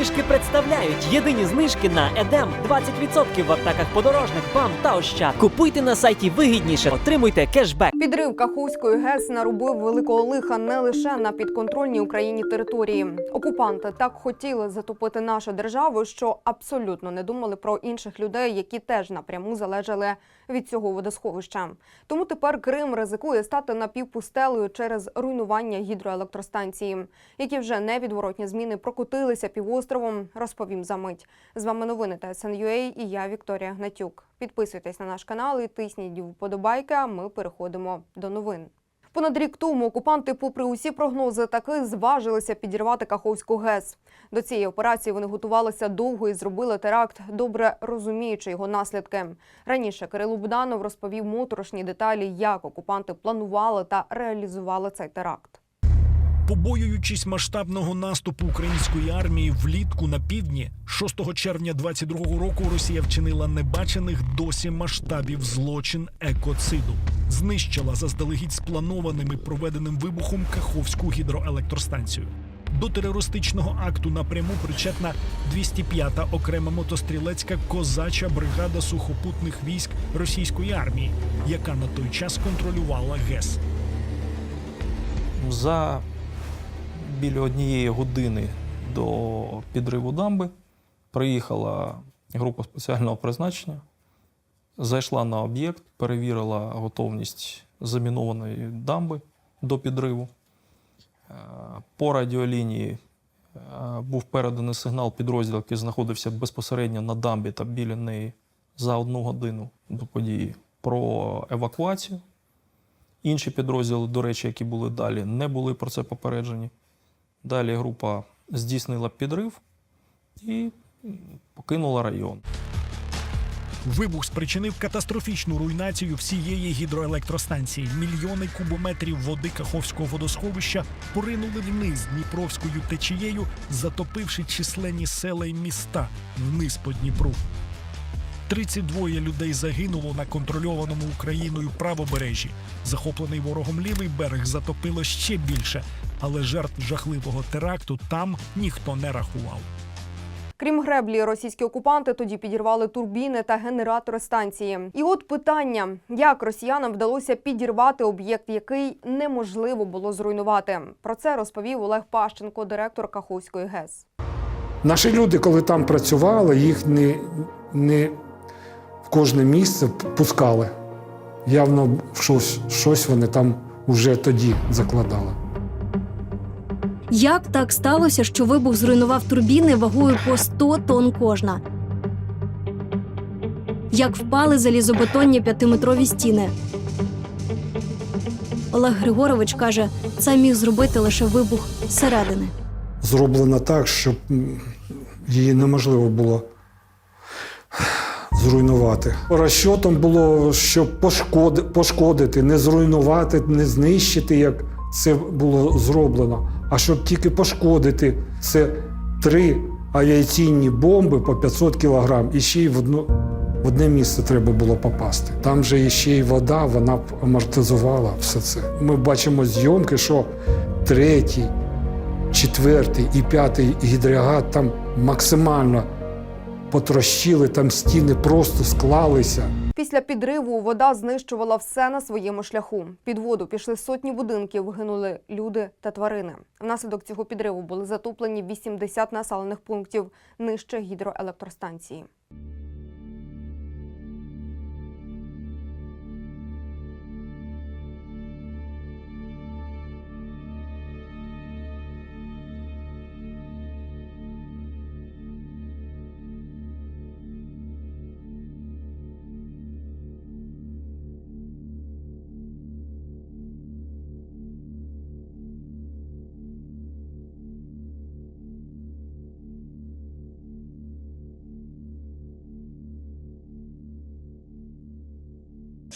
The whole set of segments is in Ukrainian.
знижки представляють єдині знижки на Едем 20% в аптеках подорожних, БАМ та Ощад. Купуйте на сайті вигідніше, отримуйте кешбек. Підрив Каховської ГЕС наробив великого лиха не лише на підконтрольній Україні території. Окупанти так хотіли затопити нашу державу, що абсолютно не думали про інших людей, які теж напряму залежали від цього водосховища. Тому тепер Крим ризикує стати напівпустелею через руйнування гідроелектростанції, які вже невідворотні зміни прокотилися півостровом. Розповім за мить. З вами новини ТСНЮА і я Вікторія Гнатюк. Підписуйтесь на наш канал і тисніть вподобайки. А ми переходимо до новин. Понад рік тому окупанти, попри усі прогнози, таки зважилися підірвати Каховську ГЕС. До цієї операції вони готувалися довго і зробили теракт, добре розуміючи його наслідки. Раніше Кирило Буданов розповів моторошні деталі, як окупанти планували та реалізували цей теракт. Побоюючись масштабного наступу української армії влітку на півдні, 6 червня 22-го року Росія вчинила небачених досі масштабів злочин екоциду. Знищила заздалегідь спланованим і проведеним вибухом Каховську гідроелектростанцію. До терористичного акту напряму причетна 205-та окрема мотострілецька козача бригада сухопутних військ російської армії, яка на той час контролювала ГЕС. За біля однієї години до підриву дамби приїхала група спеціального призначення, зайшла на об'єкт, перевірила готовність замінованої дамби до підриву. Е, По радіолінії е, був переданий сигнал підрозділ, який знаходився безпосередньо на дамбі та біля неї за одну годину до події про евакуацію. Інші підрозділи, до речі, які були далі, не були про це попереджені. Далі група здійснила підрив і покинула район. Вибух спричинив катастрофічну руйнацію всієї гідроелектростанції. Мільйони кубометрів води Каховського водосховища поринули вниз Дніпровською течією, затопивши численні села й міста вниз по Дніпру. 32 людей загинуло на контрольованому Україною правобережжі. Захоплений ворогом лівий берег затопило ще більше, але жертв жахливого теракту там ніхто не рахував. Крім греблі, російські окупанти тоді підірвали турбіни та генератори станції. І от питання: як росіянам вдалося підірвати об'єкт, який неможливо було зруйнувати? Про це розповів Олег Пащенко, директор Каховської ГЕС. Наші люди, коли там працювали, їх не, не в кожне місце пускали. Явно щось, щось вони там вже тоді закладали. Як так сталося, що вибух зруйнував турбіни вагою по 100 тонн кожна? Як впали залізобетонні п'ятиметрові стіни? Олег Григорович каже, це міг зробити лише вибух зсередини. Зроблено так, щоб її неможливо було зруйнувати. Розчотом було, щоб пошкодити, не зруйнувати, не знищити, як це було зроблено, а щоб тільки пошкодити. Це три авіаційні бомби по 500 кілограм, і ще й в одну. В одне місце треба було попасти. Там же ще й вода, вона амортизувала все це. Ми бачимо зйомки, що третій, четвертий і п'ятий гідроагат там максимально потрощили, там стіни просто склалися. Після підриву вода знищувала все на своєму шляху. Під воду пішли сотні будинків, гинули люди та тварини. Внаслідок цього підриву були затоплені 80 населених пунктів нижче гідроелектростанції.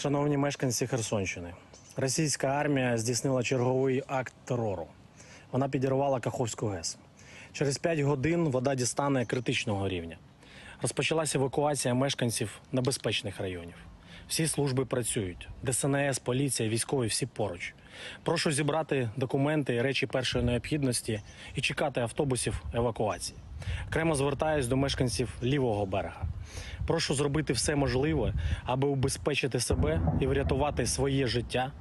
Шановні мешканці Херсонщини, російська армія здійснила черговий акт терору. Вона підірвала Каховську ГЕС. Через 5 годин вода дістане критичного рівня. Розпочалася евакуація мешканців небезпечних районів. Всі служби працюють: ДСНС, поліція, військові всі поруч. Прошу зібрати документи і речі першої необхідності і чекати автобусів евакуації. Окремо звертаюсь до мешканців лівого берега. Прошу зробити все можливе, аби убезпечити себе і врятувати своє життя.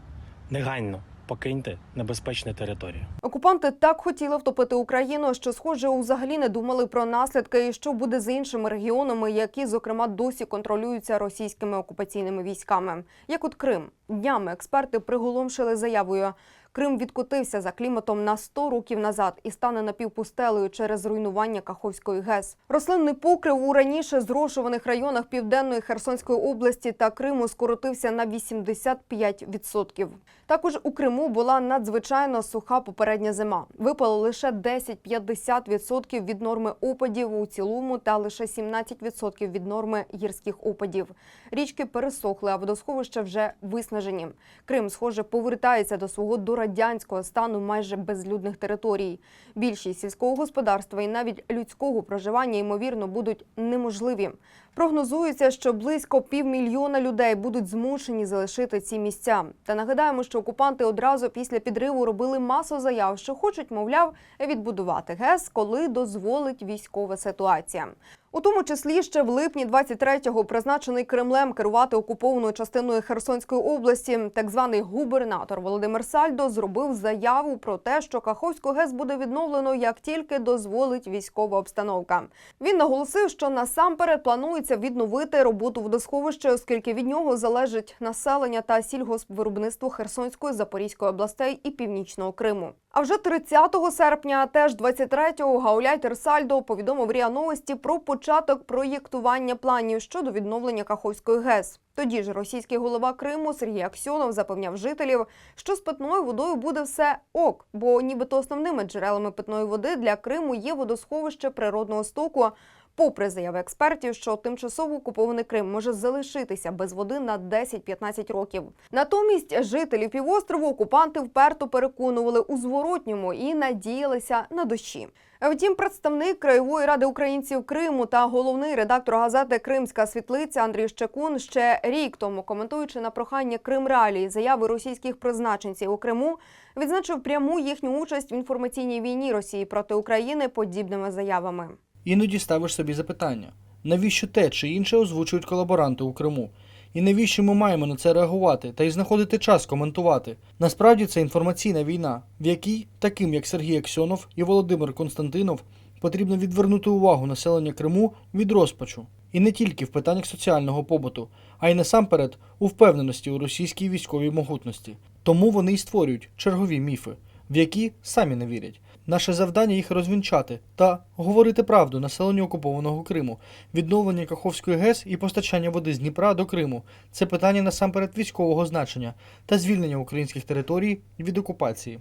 Негайно покиньте небезпечну територію. Окупанти так хотіли втопити Україну, що, схоже, взагалі не думали про наслідки і що буде з іншими регіонами, які, зокрема, досі контролюються російськими окупаційними військами. Як от Крим. Днями експерти приголомшили заявою. Крим відкотився за кліматом на 100 років назад і стане напівпустелею через руйнування Каховської ГЕС. Рослинний покрив у раніше зрошуваних районах південної Херсонської області та Криму скоротився на 85%. Також у Криму була надзвичайно суха попередня зима. Випало лише 10-50% від норми опадів у цілому та лише 17% від норми гірських опадів. Річки пересохли, а водосховища вже виснажені. Крим, схоже, повертається до свого дорадянського стану майже безлюдних територій. Більшість сільського господарства і навіть людського проживання ймовірно будуть неможливі. Прогнозується, що близько півмільйона людей будуть змушені залишити ці місця. Та нагадаємо, що окупанти одразу після підриву робили масу заяв, що хочуть, мовляв, відбудувати ГЕС, коли дозволить військова ситуація. У тому числі ще в липні 23-го призначений Кремлем керувати окупованою частиною Херсонської області, так званий губернатор Володимир Сальдо зробив заяву про те, що Каховську ГЕС буде відновлено як тільки дозволить військова обстановка. Він наголосив, що насамперед планується відновити роботу водосховища, оскільки від нього залежить населення та сільгоспвиробництво Херсонської, Запорізької областей і Північного Криму. А вже 30 серпня, теж 23-го, гауляйтер Сальдо повідомив РІА Новості про початок проєктування планів щодо відновлення Каховської ГЕС. Тоді ж російський голова Криму Сергій Аксьонов запевняв жителів, що з питною водою буде все ок, бо нібито основними джерелами питної води для Криму є водосховище природного стоку. Попри заяви експертів, що тимчасово окупований Крим може залишитися без води на 10-15 років. Натомість жителів півострову окупанти вперто переконували у зворотньому і надіялися на дощі. Втім, представник краєвої ради українців Криму та головний редактор газети Кримська світлиця Андрій Щекун ще рік тому, коментуючи на прохання Крим Реалії заяви російських призначенців у Криму, відзначив пряму їхню участь в інформаційній війні Росії проти України подібними заявами. Іноді ставиш собі запитання, навіщо те чи інше озвучують колаборанти у Криму? І навіщо ми маємо на це реагувати та й знаходити час коментувати? Насправді це інформаційна війна, в якій, таким як Сергій Аксьонов і Володимир Константинов, потрібно відвернути увагу населення Криму від розпачу. І не тільки в питаннях соціального побуту, а й насамперед у впевненості у російській військовій могутності. Тому вони й створюють чергові міфи, в які самі не вірять. Наше завдання їх розвінчати та говорити правду населенню окупованого Криму. Відновлення Каховської ГЕС і постачання води з Дніпра до Криму це питання насамперед військового значення та звільнення українських територій від окупації.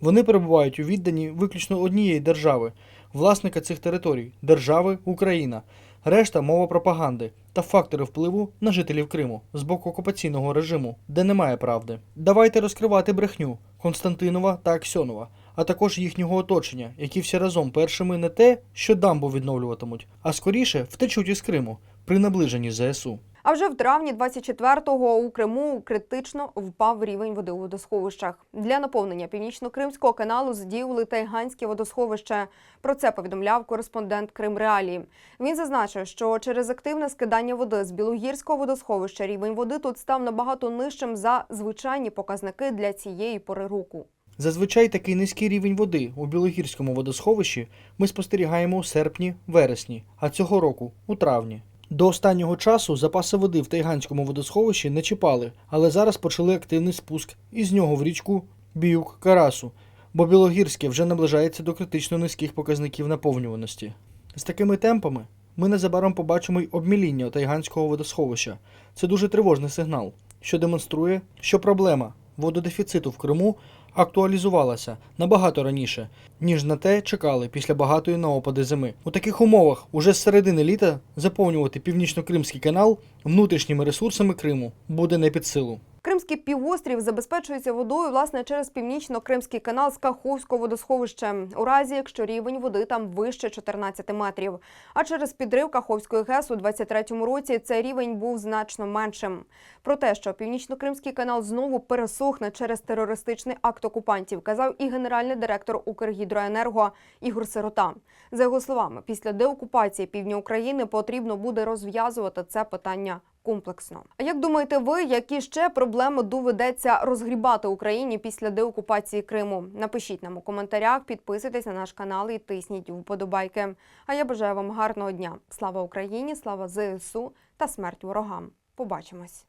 Вони перебувають у відданні виключно однієї держави, власника цих територій держави Україна. Решта мова пропаганди та фактори впливу на жителів Криму з боку окупаційного режиму, де немає правди. Давайте розкривати брехню Константинова та Аксьонова, а також їхнього оточення, які всі разом першими не те, що дамбу відновлюватимуть, а скоріше втечуть із Криму при наближенні ЗСУ. А вже в травні 24-го у Криму критично впав рівень води у водосховищах. Для наповнення північно-кримського каналу задіяли Тайганське водосховище. Про це повідомляв кореспондент Крим Реалії. Він зазначив, що через активне скидання води з Білогірського водосховища рівень води тут став набагато нижчим за звичайні показники для цієї пори року. Зазвичай такий низький рівень води у Білогірському водосховищі ми спостерігаємо у серпні-вересні, а цього року у травні. До останнього часу запаси води в Тайганському водосховищі не чіпали, але зараз почали активний спуск із нього в річку Біюк Карасу, бо Білогірське вже наближається до критично низьких показників наповнюваності. З такими темпами ми незабаром побачимо й обміління Тайганського водосховища. Це дуже тривожний сигнал, що демонструє, що проблема вододефіциту в Криму актуалізувалася набагато раніше, ніж на те чекали після багатої на опади зими. У таких умовах уже з середини літа заповнювати північно-кримський канал внутрішніми ресурсами Криму буде не під силу. Кримський півострів забезпечується водою власне через північно-кримський канал з Каховського водосховища, у разі якщо рівень води там вище 14 метрів. А через підрив Каховської ГЕС у 23-му році цей рівень був значно меншим. Про те, що північно-кримський канал знову пересохне через терористичний акт окупантів, казав і генеральний директор Укргідроенерго Ігор Сирота. За його словами, після деокупації півдня України потрібно буде розв'язувати це питання комплексно. А як думаєте ви, які ще проблеми доведеться розгрібати Україні після деокупації Криму? Напишіть нам у коментарях, підписуйтесь на наш канал і тисніть вподобайки. А я бажаю вам гарного дня. Слава Україні, слава ЗСУ та смерть ворогам. Побачимось.